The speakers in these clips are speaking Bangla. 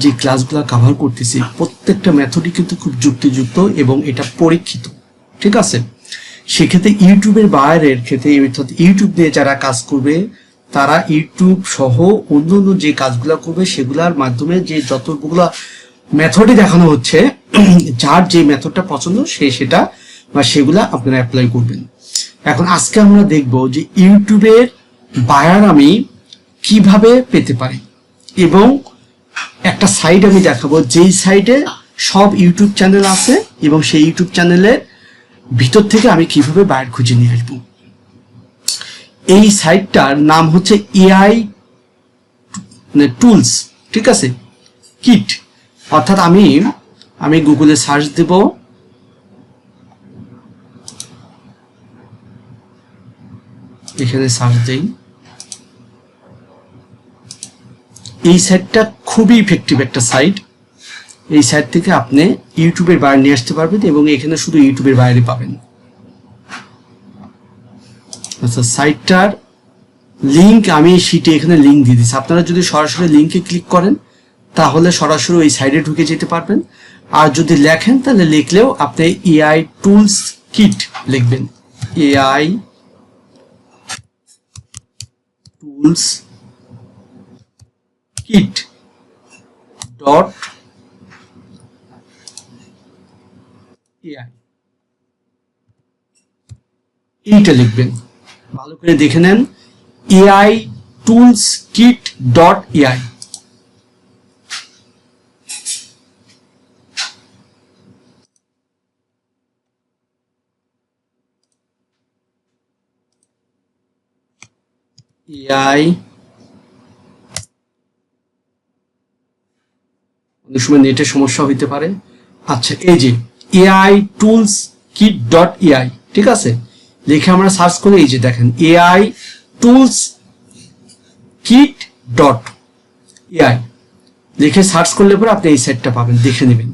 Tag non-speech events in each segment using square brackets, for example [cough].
যে ক্লাসগুলো কভার করতেছি, প্রত্যেকটা মেথডই কিন্তু খুব যুক্তিযুক্ত এবং এটা পরীক্ষিত। ঠিক আছে? সেক্ষেত্রে ইউটিউবের বাইরের ক্ষেত্রে, অর্থাৎ ইউটিউব দিয়ে যারা কাজ করবে, তারা ইউটিউব সহ অন্য অন্য যে কাজগুলো করবে, সেগুলোর মাধ্যমে যে যতগুলো মেথডই দেখানো হচ্ছে, [clears throat] যার যে মেথডটা পছন্দ, সে সেটা বা সেগুলা আপনারা অ্যাপ্লাই করবেন। এখন আজকে আমরা দেখব যে ইউটিউবের বায়ার আমি কীভাবে পেতে পারি এবং একটা সাইট আমি দেখাবো, যেই সাইটে সব ইউটিউব চ্যানেল আছে এবং সেই ইউটিউব চ্যানেলের ভিতর থেকে আমি কীভাবে বায়ার খুঁজে নিয়ে আসব। এই সাইটটার নাম হচ্ছে এআই টুলস ঠিক আছে? কিট অর্থাৎ আমি আমি গুগলে সার্চ দেব। এখানে সার্চ দেই। এই সাইটটা খুবই ইফেক্টিভ একটা সাইট এই সাইট থেকে আপনি ইউটিউবের বাইরে নিয়ে আসতে পারবেন এবং এখানে শুধু ইউটিউবের বাইরে পাবেন। আচ্ছা সাইটটার লিংক আমি শিটে এখানে লিংক দিয়ে দিচ্ছি। আপনারা যদি সরাসরি লিঙ্কে ক্লিক করেন, তাহলে সরাসরি ওই সাইডে ঢুকে যেতে পারবেন। আর যদি লেখেন, তাহলে লিখলেও আপনি এআই টুলস কিট লিখবেন। AI tools kit dot AI এইটা লিখবেন। ভালো করে দেখে নেন। AI tools kit dot AI AI অনেক সময় নেটের সমস্যা হইতে পারে। আচ্ছা এই যে AI tools kit dot AI ঠিক আছে? লিখে আমরা সার্চ করে, এই যে দেখেন AI tools kit dot AI লিখে সার্চ করলে পরে আপনি এই সাইটটা পাবেন, দেখে নেবেন।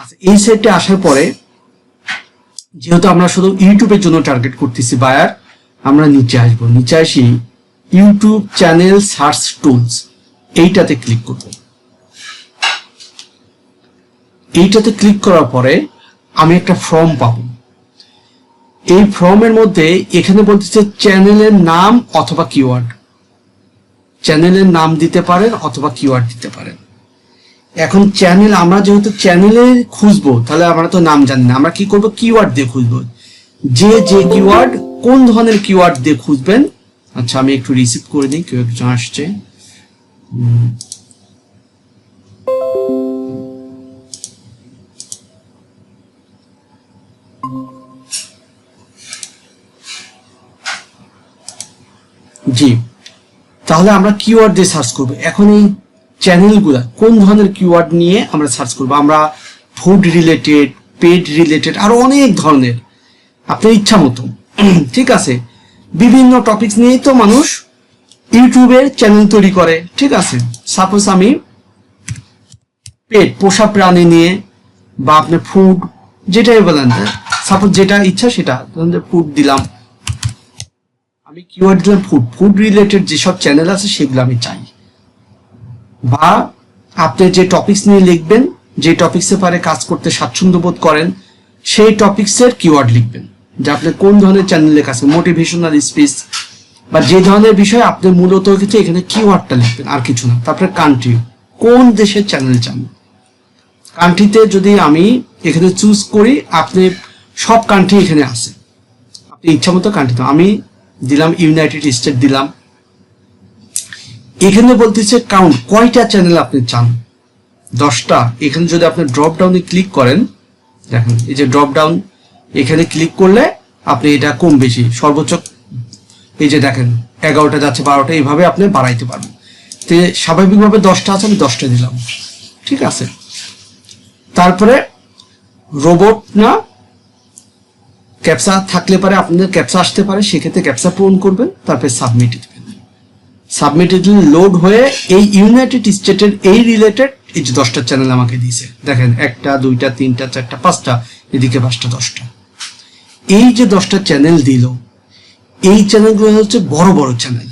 আচ্ছা এই সাইটে আসার পরে, যেহেতু আমরা শুধু ইউটিউবের জন্য টার্গেট করতেছি বায়ার আমরা নিচে আসব। নিচে আসি, ইউটিউব চ্যানেল সার্চ টুলস এইটাতে ক্লিক করব। এইটাতে ক্লিক করার পরে আমি একটা ফর্ম পাবো। এই ফর্মের মধ্যে এখানে বলতেছে চ্যানেলের নাম অথবা কিওয়ার্ড চ্যানেলের নাম দিতে পারেন অথবা কিওয়ার্ড দিতে পারেন। এখন চ্যানেল আমরা যেহেতু চ্যানেলে খুঁজবো, তাহলে আমরা তো নাম জানি না। আমরা কি করব? কিওয়ার্ড দিয়ে খুঁজবো। যে যে কিওয়ার্ড কোন ধরনের কিওয়ার্ড দিয়ে খুঁজবেন? আচ্ছা আমি একটু রিসিভ করে দিই, কেউ একজন আসছে। জি। তাহলে আমরা কিওয়ার্ড দিয়ে সার্চ করব। এখন এই চ্যানেলগুলা কোন ধরনের কিওয়ার্ড নিয়ে আমরা সার্চ করব? আমরা ফুড রিলেটেড পেড রিলেটেড আরও অনেক ধরনের। আপনার ইচ্ছা মতো। [clears throat] ঠিক আছে? বিভিন্ন টপিকস নিয়েই তো মানুষ ইউটিউবের চ্যানেল তৈরি করে। ঠিক আছে? সাপোজ আমি পেট, পোষা প্রাণী নিয়ে বা আপনার ফুড যেটাই বলেন সাপোজ যেটা ইচ্ছা সেটা ফুড দিলাম। আমি কিওয়ার্ড দিলাম ফুড ফুড রিলেটেড যেসব চ্যানেল আছে সেগুলো আমি চাই। বা আপনি যে টপিকস নিয়ে লিখবেন, যে টপিক্সে পারে কাজ করতে স্বাচ্ছন্দ্য বোধ করেন, সেই টপিক্সের কিওয়ার্ড লিখবেন। যে আপনি কোন ধরনের চ্যানেলে কাজ মোটিভেশনাল স্পিচ বা যে ধরনের বিষয় আপনি মূলত কিছু এখানে কিওয়ার্ডটা লিখবেন, আর কিছু না। তারপরে কান্ট্রি কোন দেশের চ্যানেল চান? কান্ট্রিতে যদি আমি এখানে চুজ করি, আপনি সব কান্ট্রি এখানে আছে। আপনি ইচ্ছা মতো কান্ট্রি আমি দিলাম ইউনাইটেড স্টেট দিলাম। এখানে বলতেছে কাউন্ট কয়টা চ্যানেল আপনি চান? দশটা। এখানে যদি আপনি ড্রপ ডাউনে ক্লিক করেন, দেখেন, এই যে ড্রপ ডাউন এখানে ক্লিক করলে আপনি এটা কম বেশি, সর্বোচ্চ, এই যে দেখেন, এগারোটা যাচ্ছে, বারোটা, এইভাবে আপনি বাড়াইতে পারবেন। তো স্বাভাবিকভাবে দশটা আছে, আমি দশটা দিলাম। ঠিক আছে? তারপরে রোবট না ক্যাপসা থাকলে পারে, আপনাদের ক্যাপসা আসতে পারে, সেক্ষেত্রে ক্যাপসা পূরণ করবেন, তারপরে সাবমিটে দেবেন। সাবমিটে যদি লোড হয়ে এই ইউনাইটেড স্টেটের এই রিলেটেড, এই যে দশটা চ্যানেল আমাকে দিয়েছে, দেখেন একটা, দুইটা, তিনটা, চারটা, পাঁচটা, এদিকে পাঁচটা, দশটা। এই যে দশটা চ্যানেল দিল, এই চ্যানেলগুলো হচ্ছে বড় বড় চ্যানেল।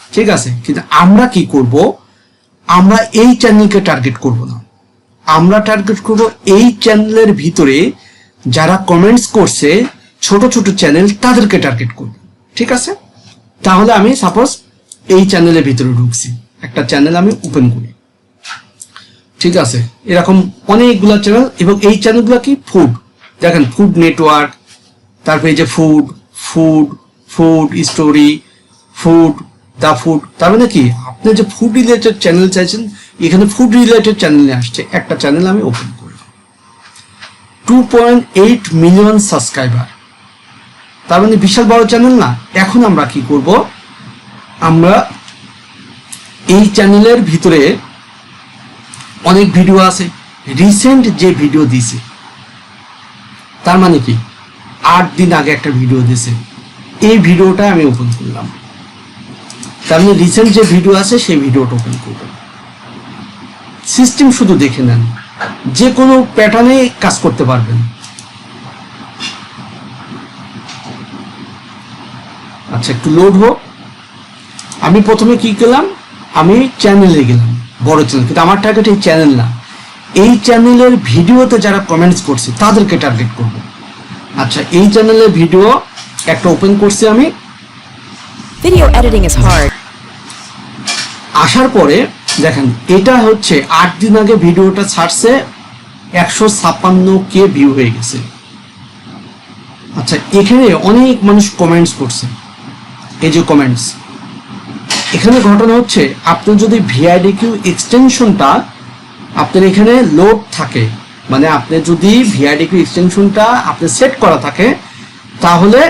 ঠিক আছে? কিন্তু আমরা কি করব? আমরা এই চ্যানেলকে টার্গেট করব না। আমরা টার্গেট করব এই চ্যানেলের ভিতরে যারা কমেন্টস করছে ছোট ছোট চ্যানেল তাদেরকে টার্গেট করব। ঠিক আছে? তাহলে আমি সাপোজ এই চ্যানেলের ভিতরে ঢুকছি। একটা চ্যানেল আমি ওপেন করি। ঠিক আছে? এরকম অনেকগুলো চ্যানেল এবং এই চ্যানেলগুলো কি? ফুড দেখেন ফুড নেটওয়ার্ক তারপরে এই যে food food food story food the food তার মানে কি? আপনি যে ফুড রিলেটেড চ্যানেল চাইছেন, এখানে ফুড রিলেটেড চ্যানেলে আসছে। একটা চ্যানেল আমি ওপেন করলাম two point eight million subscriber তার মানে বিশাল বড় চ্যানেল না। এখন আমরা কি করব? আমরা এই চ্যানেলের ভিতরে অনেক ভিডিও আছে। রিসেন্ট যে ভিডিও দিছে, তার মানে কি? আট দিন আগে একটা ভিডিও দিছে। এই ভিডিওটা আমি ওপেন করলাম। তার মানে রিসেন্ট যে ভিডিও আছে, সেই ভিডিওটা ওপেন করব। সিস্টেম শুধু দেখে নেন। যে কোনো প্যাটার্নে কাজ করতে পারবেন। আচ্ছা একটু লোড হোক। আমি প্রথমে কি করলাম? আমি চ্যানেলে গেলাম বড় চ্যানেল কিন্তু আমার টার্গেট এই চ্যানেল না। এই চ্যানেলের ভিডিওতে যারা কমেন্টস করছে তাদেরকে টার্গেট করব। আচ্ছা এই চ্যানেলের ভিডিও একটা ওপেন করছি আমি। Video editing is hard. আসার পরে দেখেন এটা হচ্ছে আট দিন আগে ভিডিওটা ছাড়ছে একশো ছাপ্পান্ন কে ভিউ হয়ে গেছে। আচ্ছা এখানে অনেক মানুষ কমেন্টস করছে। এই যে কমেন্টস এখানে ঘটনা হচ্ছে, আপনি যদি ভিআইডি কিউ এক্সটেনশনটা আপনার এখানে লোড থাকে মানে আপনি যদি ভিআইডি কিউ এক্সটেনশনটা আপনি সেট করা থাকে, তাহলে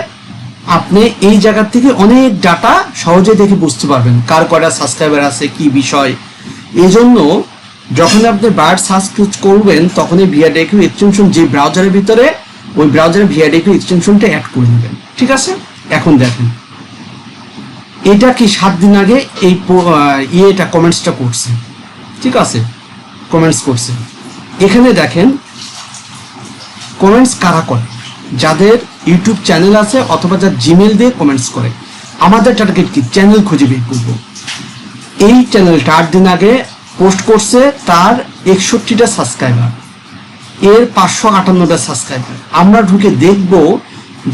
আপনি এই জায়গা থেকে অনেক ডাটা সহজে দেখে বুঝতে পারবেন কার কয়টা সাবস্ক্রাইবার আছে, কি বিষয়। এই জন্য যখন আপনি বার সার্চ করবেন তখন এই ভিআইডিকিউ এক্সটেনশন যে ব্রাউজারের ভিতরে, ওই ব্রাউজারে ভিআইডিকিউ এক্সটেনশনটা অ্যাড করে নেবেন। ঠিক আছে? এখন দেখেন। এটা কি সাত দিন আগে এই ইয়েটা কমেন্টসটা করছে। ঠিক আছে? কমেন্টস করছে। এখানে দেখেন কমেন্টস কারা করে? যাদের ইউটিউব চ্যানেল আছে অথবা যার জিমেল দিয়ে কমেন্টস করে। আমাদের টার্গেট কি? চ্যানেল খুঁজে বের করব। এই চ্যানেলটা আট দিন আগে পোস্ট করছে তার একষট্টিটা সাবস্ক্রাইবার এর পাঁচশো আটান্নটা সাবস্ক্রাইবার আমরা ঢুকে দেখব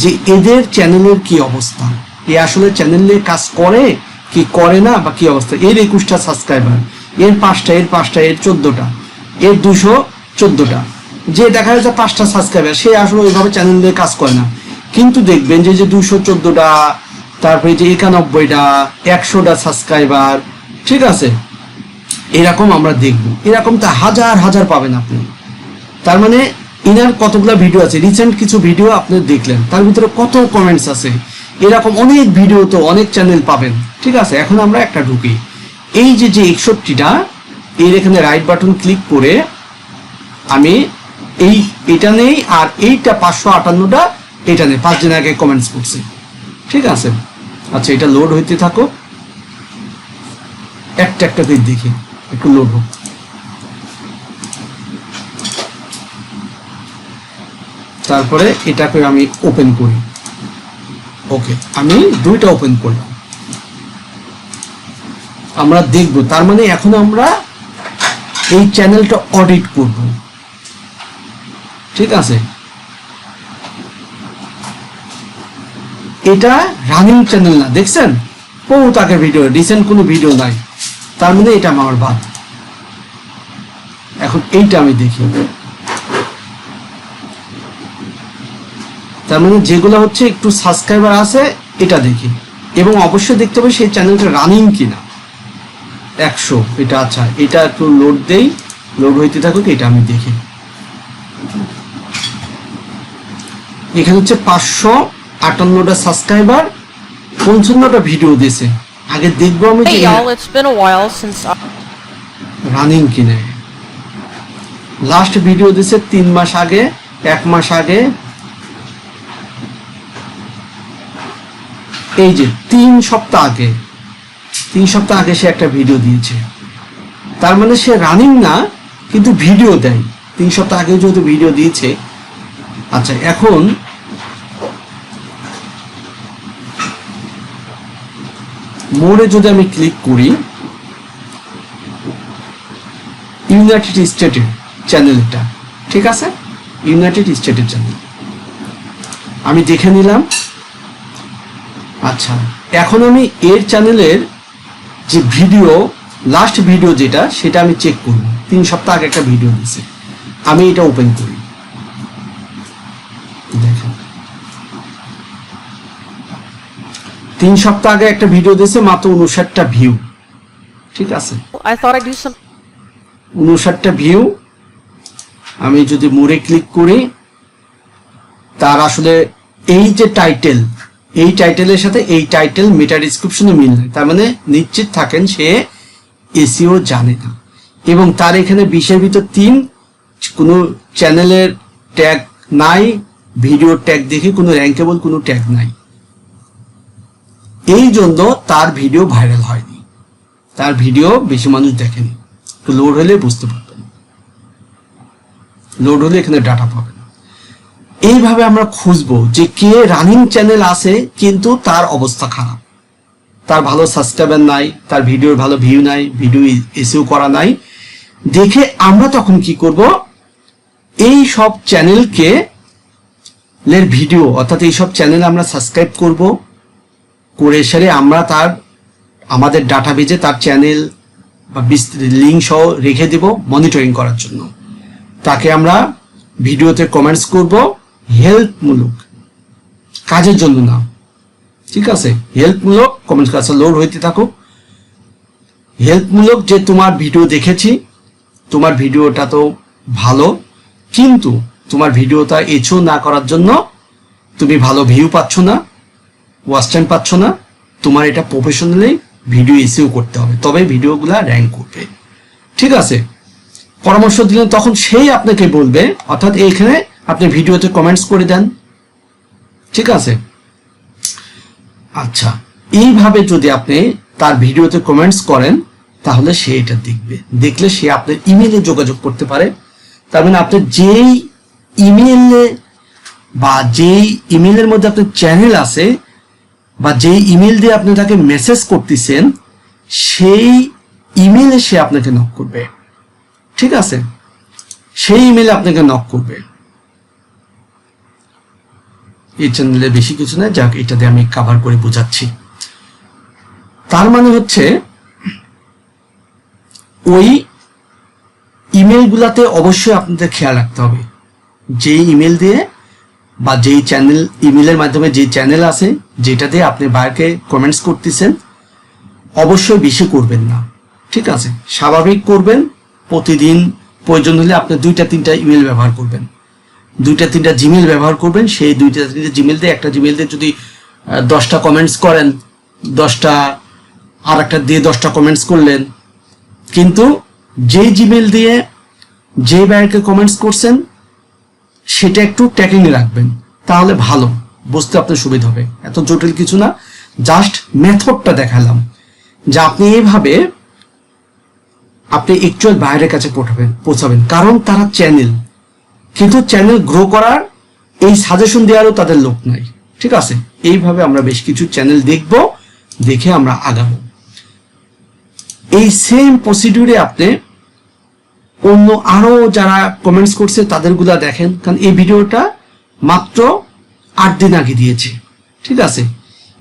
যে এদের চ্যানেলের কি অবস্থা। এ আসলে চ্যানেল নিয়ে কাজ করে, কি করে না, বা কি অবস্থা? এর একুশটা সাবস্ক্রাইবার এর পাঁচটা এর পাঁচটা, এর চোদ্দটা, এর দুশো চোদ্দটা। যে দেখা যাচ্ছে পাঁচটা সাবস্ক্রাইবার সে আসলে ওইভাবে চ্যানেল নিয়ে কাজ করে না। কিন্তু দেখবেন যে যে দুশো চোদ্দটা, তারপরে যে একানব্বইটা, একশোটা সাবস্ক্রাইবার ঠিক আছে? এরকম আমরা দেখব। এরকম তো হাজার হাজার পাবেন আপনি। তার মানে ইনার কতগুলো ভিডিও আছে? রিসেন্ট কিছু ভিডিও আপনি দেখলেন। তার ভিতরে কত কমেন্টস আছে? এরকম অনেক ভিডিও তো অনেক চ্যানেল পাবেন। ঠিক আছে, এখন আমরা একটা ঢুকি। এই যে যে একষট্টিটা, এর এখানে রাইট বাটন ক্লিক করে আমি এই, এটা নেই আর এইটা পাঁচশো আটান্নটা এটা নেই। পাঁচ দিন আগে কমেন্টস করছি। ঠিক আছে? আচ্ছা এটা লোড হইতে থাকো একটা একটা দিক দেখি। একটু লোড হোক। তারপরে এটাকে আমি ওপেন করি। ওকে আমি দুইটা ওপেন করলাম। আমরা দেখব, তার মানে এখন আমরা এই চ্যানেলটা অডিট করব। ঠিক আছে? এটা রানিং চ্যানেল না, দেখছেন? বহুত আগের ভিডিও রিসেন্ট কোনো ভিডিও নাই। তার মানে এটা আমার বাদ। এখন এইটা আমি দেখি। তার মানে যেগুলো হচ্ছে একটু সাবস্ক্রাইবার আছে এটা দেখি। এবং অবশ্যই দেখতে হবে সেই চ্যানেলটা রানিং কিনা। একশো এটা আচ্ছা এটা একটু লোড দেই। লোড হইতে থাকুক এটা আমি দেখি। এখানে হচ্ছে পাঁচশো আটান্নটা সাবস্ক্রাইবার পঞ্চান্নটা ভিডিও দিয়েছে। আগে দেখব আমি রানিং কিনে। লাস্ট ভিডিও দিছে তিন মাস আগে এক মাস আগে। এই যে, তিন সপ্তাহ আগে, তিন সপ্তাহ আগে সে একটা ভিডিও দিয়েছে। তার মানে সে রানিং না, কিন্তু ভিডিও দেয়। তিন সপ্তাহ আগে যেহেতু ভিডিও দিয়েছে আচ্ছা এখন মোড়ে যদি আমি ক্লিক করি ইউনাইটেড স্টেটের চ্যানেলটা ঠিক আছে? ইউনাইটেড স্টেটের চ্যানেল আমি দেখে নিলাম আচ্ছা এখন আমি এর চ্যানেলের যে ভিডিও লাস্ট ভিডিও যেটা সেটা আমি চেক করব। তিন সপ্তাহ আগে একটা ভিডিও দিয়েছে। আমি এটা ওপেন করি। দেখেন। তিন সপ্তাহ আগে একটা ভিডিও দিয়েছে মাত্র উনষাটটা ভিউ ঠিক আছে. উনষাটটা ভিউ আমি যদি মোড়ে ক্লিক করি তার আসলে এই যে টাইটেল এই টাইটেলের সাথে এই টাইটেল মেটা ডিসক্রিপশনে মিল নেই তার মানে নিশ্চিত থাকেন সে এসিও জানে না। এবং তার এখানে বিশের ভিতর তিন কোনো চ্যানেলের ট্যাগ নাই ভিডিও ট্যাগ দেখে কোনো র্যাঙ্কেবল কোনো ট্যাগ নাই। এই জন্য তার ভিডিও ভাইরাল হয়নি। তার ভিডিও বেশি মানুষ দেখেনি। তো লোড হলে বুঝতে পারবেন। লোড হলে এখানে ডাটা পাবেন। এইভাবে আমরা খুঁজবো যে কে রানিং চ্যানেল আছে, কিন্তু তার অবস্থা খারাপ। তার ভালো সাবস্ক্রাইবার নাই, তার ভিডিওর ভালো ভিউ নাই ভিডিও এসিও করা নাই। দেখে আমরা তখন কি করব? এই সব চ্যানেলকে এর ভিডিও অর্থাৎ এই সব চ্যানেল আমরা সাবস্ক্রাইব করব। করে সেরে আমরা তার, আমাদের ডাটা বেজে তার চ্যানেল বা লিঙ্ক সহ রেখে দেব মনিটরিং করার জন্য। তাকে আমরা ভিডিওতে কমেন্টস করব। হেল্পমূলক। কাজের জন্য না। ঠিক আছে? হেল্পমূলক কমেন্টস কাছে লোড হইতে থাকুক হেল্পমূলক যে তোমার ভিডিও দেখেছি, তোমার ভিডিওটা তো ভালো, কিন্তু তোমার ভিডিওটা এছো না করার জন্য তুমি ভালো ভিউ পাচ্ছ না ওয়াচ পাচ্ছ না। তোমার এটা প্রফেশনালি ভিডিও এসিও করতে হবে। তবে ভিডিওগুলা র্যাঙ্ক করবে। ঠিক আছে? পরামর্শ দিলেন তখন সেই আপনাকে বলবে, অর্থাৎ এইখানে আপনি ভিডিওতে কমেন্টস করে দেন। ঠিক আছে? আচ্ছা এইভাবে যদি আপনি তার ভিডিওতে কমেন্টস করেন, তাহলে সে এটা দেখবে। দেখলে সে আপনার ইমেলে যোগাযোগ করতে পারে। তার মানে আপনার যেই ইমেলে বা যেই ইমেলের মধ্যে আপনার চ্যানেল আছে, বা যেই ইমেল দিয়ে আপনি তাকে মেসেজ করতেছেন, সেই ইমেলে সে আপনাকে নক করবে। ঠিক আছে? সেই ইমেলে আপনাকে নক করবে। এই চ্যানেলে বেশি কিছু না, যাক, এটাতে আমি কাভার করে বোঝাচ্ছি। তার মানে হচ্ছে, ওই ইমেলগুলাতে অবশ্যই আপনাদের খেয়াল রাখতে হবে। যে ইমেল দিয়ে বা যেই চ্যানেল ইমেলের মাধ্যমে যে চ্যানেল আছে যেটাতে আপনি বাইরকে কমেন্টস করতেছেন, অবশ্যই বেশি করবেন না। ঠিক আছে? স্বাভাবিক করবেন, প্রতিদিন প্রয়োজন হলে আপনি দুইটা, তিনটা ইমেল ব্যবহার করবেন। দুইটা, তিনটা জিমেল ব্যবহার করবেন, সেই দুইটা, তিনটা জিমেল দিয়ে একটা জিমেল দিয়ে যদি দশটা কমেন্টস করেন, দশটা আর একটা দিয়ে দশটা কমেন্টস করলেন। কিন্তু যেই জিমেল দিয়ে যে ব্যাংকে কমেন্টস করছেন, সেটা একটু ট্যাকিং রাখবেন, তাহলে ভালো, বুঝতে আপনার সুবিধা হবে। এত জটিল কিছু না জাস্ট মেথডটা দেখালাম, যে আপনি এইভাবে আপনি একচুয়াল বাইরের কাছে পৌঁছাবেন পৌঁছাবেন। কারণ তারা চ্যানেল কিন্তু চ্যানেল গ্রো করার এই সাজেশন দেওয়ারও তাদের লোক নাই। ঠিক আছে? এইভাবে আমরা বেশ কিছু চ্যানেল দেখব, দেখে আমরা আগাবো। এই সেম প্রসিডিউরে আপনি অন্য আরও যারা কমেন্টস করছে তাদেরগুলা দেখেন, কারণ এই ভিডিওটা মাত্র আট দিন আগে দিয়েছে। ঠিক আছে?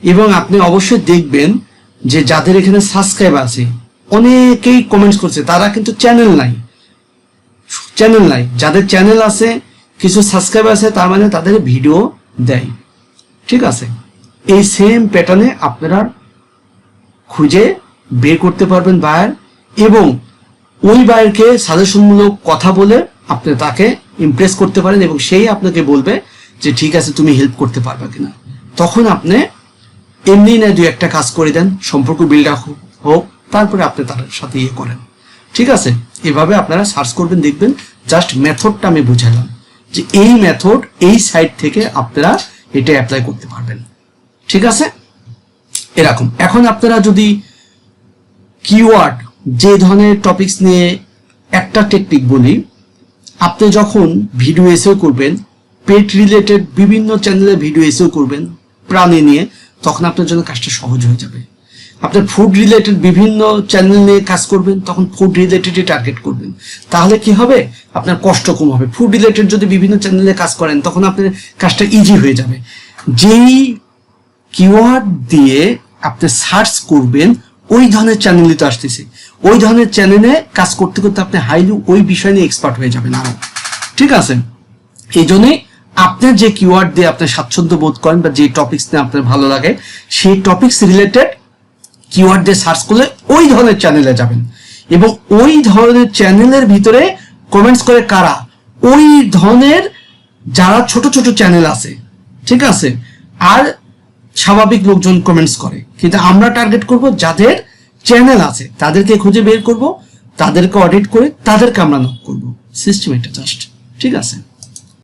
এবং আপনি অবশ্যই দেখবেন যে যাদের এখানে সাবস্ক্রাইব আছে, অনেকেই কমেন্টস করছে, তারা কিন্তু চ্যানেল নাই। চ্যানেল নাই। যাদের চ্যানেল আছে, কিছু সাবস্ক্রাইব আছে, তার মানে তাদের ভিডিও দেয়। ঠিক আছে? এই সেম প্যাটার্নে আপনারা খুঁজে বের করতে পারবেন বায়ার এবং ওই বায়ারকে সাজেশনমূলক কথা বলে আপনি তাকে ইমপ্রেস করতে পারেন এবং সেই আপনাকে বলবে যে, ঠিক আছে, তুমি হেল্প করতে পারবে কিনা। তখন আপনি এমনি না দুই একটা কাজ করে দেন, সম্পর্ক বিল্ড হোক, তারপরে আপনি তার সাথে ইয়ে করেন। ঠিক আছে? এভাবে আপনারা সার্চ করবেন, দেখবেন জাস্ট মেথডটা আমি বুঝালাম যে এই মেথড এই সাইট থেকে আপনারা এটা অ্যাপ্লাই করতে পারবেন। ঠিক আছে? এরকম। এখন আপনারা যদি কিওয়ার্ড যে ধরনের টপিকস নিয়ে একটা টেকনিক বলি, আপনি যখন ভিডিও এসেও করবেন পেট রিলেটেড বিভিন্ন চ্যানেলে ভিডিও এসেও করবেন, প্রাণী নিয়ে, তখন আপনার জন্য কাজটা সহজ হয়ে যাবে। আপনার ফুড রিলেটেড বিভিন্ন চ্যানেল নিয়ে কাজ করবেন, তখন ফুড রিলেটেডই টার্গেট করবেন। তাহলে কি হবে? আপনার কষ্ট কম হবে। ফুড রিলেটেড যদি বিভিন্ন চ্যানেলে কাজ করেন, তখন আপনার কাজটা ইজি হয়ে যাবে। যেই কিওয়ার্ড দিয়ে আপনি সার্চ করবেন, ওই ধরনের চ্যানেলই তো আসতেছে। ওই ধরনের চ্যানেলে কাজ করতে করতে আপনি হাইলি ওই বিষয় নিয়ে এক্সপার্ট হয়ে যাবেন আরও। ঠিক আছে? এই জন্যই আপনার যে কিওয়ার্ড দিয়ে আপনি স্বাচ্ছন্দ্য বোধ করেন বা যে টপিক্স নিয়ে আপনার ভালো লাগে, সেই টপিক্স রিলেটেড কিওয়ার্ড দিয়ে সার্চ করলে ওই ধরনের চ্যানেলে যাবেন। এবং ওই ধরনের চ্যানেলের ভিতরে কমেন্টস করে কারা? ওই ধরনের যারা ছোট ছোট চ্যানেল আছে, ঠিক আছে? আর স্বাভাবিক লোকজন কমেন্টস করে। কিন্তু আমরা টার্গেট করব যাদের চ্যানেল আছে, তাদেরকে খুঁজে বের করব, তাদেরকে অডিট করে তাদেরকে আমরা নক করব। সিস্টেম এটা জাস্ট ঠিক আছে?